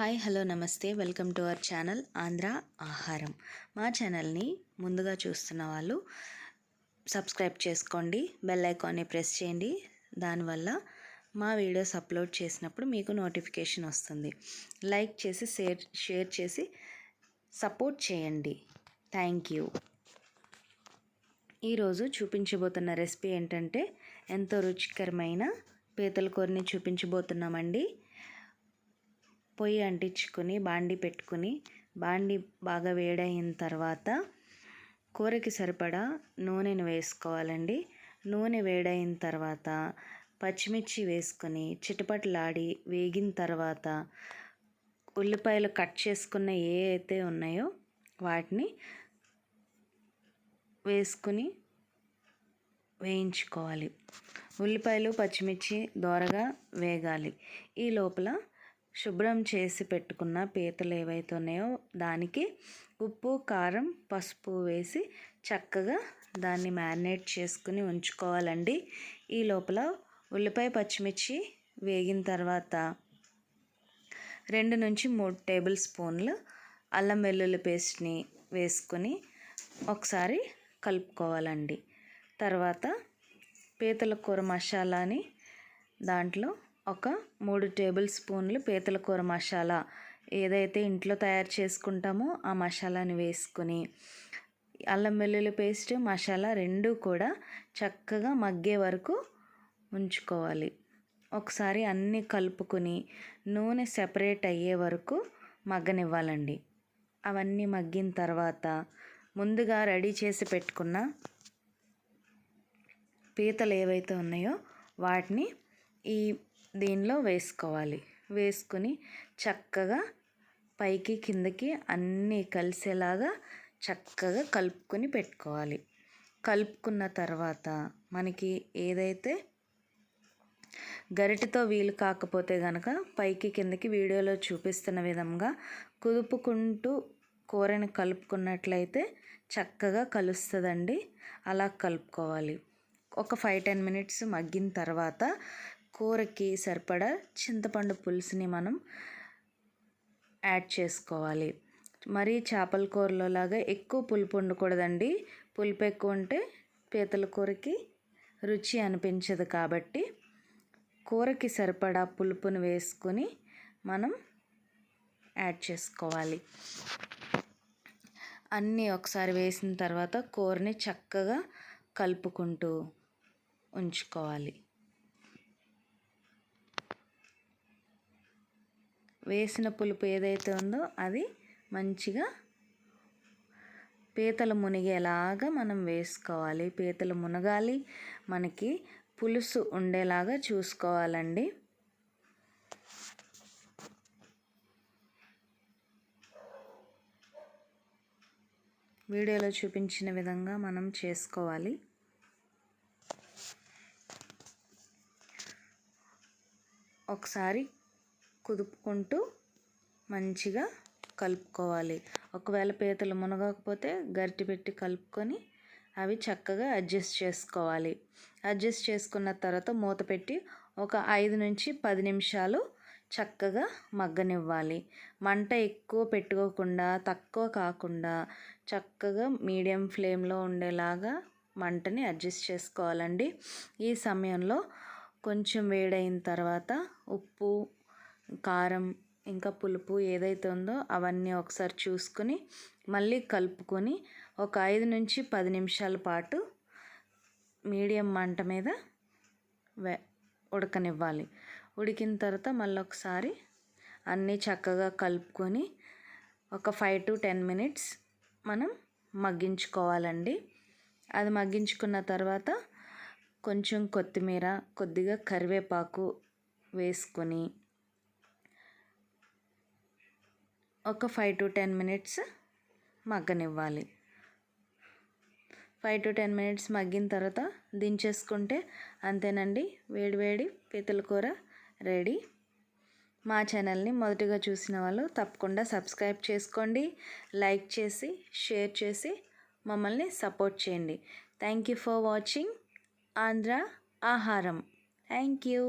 Hi hello నమస్తే. Welcome to our channel Andhra Aaharam. మా ఛానల్ని ముందుగా చూస్తున్న వాళ్ళు సబ్స్క్రైబ్ చేసుకోండి బెల్ ఐకాన్ని ప్రెస్ చేయండి. దానివల్ల మా వీడియోస్ అప్లోడ్ చేసినప్పుడు మీకు నోటిఫికేషన్ వస్తుంది. లైక్ చేసి షేర్ షేర్ చేసి సపోర్ట్ చేయండి. Thank you. ఈరోజు చూపించబోతున్న రెసిపీ ఏంటంటే ఎంతో రుచికరమైన పీతల కూరని చూపించబోతున్నామండి. పొయ్యి అంటించుకుని బాండి పెట్టుకుని బాండి బాగా వేడైన తర్వాత కూరకి సరిపడా నూనెను వేసుకోవాలండి. నూనె వేడైన తర్వాత పచ్చిమిర్చి వేసుకొని చిటపటలాడి వేగిన తర్వాత ఉల్లిపాయలు కట్ చేసుకున్న ఏ అయితే ఉన్నాయో వాటిని వేసుకుని వేయించుకోవాలి. ఉల్లిపాయలు పచ్చిమిర్చి దోరగా వేగాలి. ఈ లోపల శుభ్రం చేసి పెట్టుకున్న పీతలు ఏవైతే ఉన్నాయో దానికి ఉప్పు కారం పసుపు వేసి చక్కగా దాన్ని మ్యారినేట్ చేసుకుని ఉంచుకోవాలండి. ఈ లోపల ఉల్లిపాయ పచ్చిమిర్చి వేగిన తర్వాత రెండు నుంచి మూడు టేబుల్ స్పూన్లు అల్లం వెల్లుల్లి పేస్ట్ని వేసుకొని ఒకసారి కలుపుకోవాలండి. తర్వాత పీతల కూర మసాలాని దాంట్లో ఒక మూడు టేబుల్ స్పూన్లు పీతల కూర మసాలా. ఏదైతే ఇంట్లో తయారు చేసుకుంటామో ఆ మసాలాని వేసుకొని అల్లం వెల్లుల్లి పేస్ట్ మసాలా రెండు కూడా చక్కగా మగ్గే వరకు ఉంచుకోవాలి. ఒకసారి అన్నీ కలుపుకొని నూనె సెపరేట్ అయ్యే వరకు మగ్గనివ్వాలండి. అవన్నీ మగ్గిన తర్వాత ముందుగా రెడీ చేసి పెట్టుకున్న పీతలు ఏవైతే ఉన్నాయో వాటిని ఈ దీనిలో వేసుకోవాలి. వేసుకుని చక్కగా పైకి కిందకి అన్నీ కలిసేలాగా చక్కగా కలుపుకొని పెట్టుకోవాలి. కలుపుకున్న తర్వాత మనకి ఏదైతే గరిటతో వీలు కాకపోతే కనుక పైకి కిందకి వీడియోలో చూపిస్తున్న విధంగా కుదుపుకుంటూ కూరని కలుపుకున్నట్లయితే చక్కగా కలుస్తుందండి. అలా కలుపుకోవాలి. ఒక ఫైవ్ టెన్ మినిట్స్ మగ్గిన తర్వాత కూరకి సరిపడా చింతపండు పులుసుని మనం యాడ్ చేసుకోవాలి. మరీ చేపల కూరలో లాగా ఎక్కువ పులుపు ఉండకూడదండి. పులుపు ఎక్కువ ఉంటే పీతల కూరకి రుచి అనిపించదు కాబట్టి కూరకి సరిపడా పులుపును వేసుకొని మనం యాడ్ చేసుకోవాలి. అన్నీ ఒకసారి వేసిన తర్వాత కూరని చక్కగా కలుపుకుంటూ ఉంచుకోవాలి. వేసిన పులుపు ఏదైతే ఉందో అది మంచిగా పీతలు మునిగేలాగా మనం వేసుకోవాలి. పీతలు మునగాలి మనకి పులుసు ఉండేలాగా చూసుకోవాలండి. వీడియోలో చూపించిన విధంగా మనం చేసుకోవాలి. ఒకసారి కుదుపుకుంటూ మంచిగా కలుపుకోవాలి. ఒకవేళ పీతలు మునగకపోతే గరిటె పెట్టి కలుపుకొని అవి చక్కగా అడ్జస్ట్ చేసుకోవాలి. అడ్జస్ట్ చేసుకున్న తర్వాత మూత పెట్టి ఒక ఐదు నుంచి పది నిమిషాలు చక్కగా మగ్గనివ్వాలి. మంట ఎక్కువ పెట్టుకోకుండా తక్కువ కాకుండా చక్కగా మీడియం ఫ్లేమ్లో ఉండేలాగా మంటని అడ్జస్ట్ చేసుకోవాలండి. ఈ సమయంలో కొంచెం వేడైన తర్వాత ఉప్పు కారం ఇంకా పులుపు ఏదైతే ఉందో అవన్నీ ఒకసారి చూసుకొని మళ్ళీ కలుపుకొని ఒక ఐదు నుంచి పది నిమిషాల పాటు మీడియం మంట మీద వే ఉడకనివ్వాలి. ఉడికిన తర్వాత మళ్ళీ ఒకసారి అన్నీ చక్కగా కలుపుకొని ఒక ఫైవ్ టు టెన్ మినిట్స్ మనం మగ్గించుకోవాలండి. అది మగ్గించుకున్న తర్వాత కొంచెం కొత్తిమీర కొద్దిగా కరివేపాకు వేసుకొని ఒక ఫైవ్ టు టెన్ మినిట్స్ మగ్గనివ్వాలి. ఫైవ్ టు టెన్ మినిట్స్ మగ్గిన తర్వాత దించేసుకుంటే అంతేనండి. వేడివేడి పీతల కూర రెడీ. మా ఛానల్ని మొదటిగా చూసిన వాళ్ళు తప్పకుండా సబ్స్క్రైబ్ చేసుకోండి. లైక్ చేసి షేర్ చేసి మమ్మల్ని సపోర్ట్ చేయండి. Thank you for watching. Andhra Aaharam. Thank you.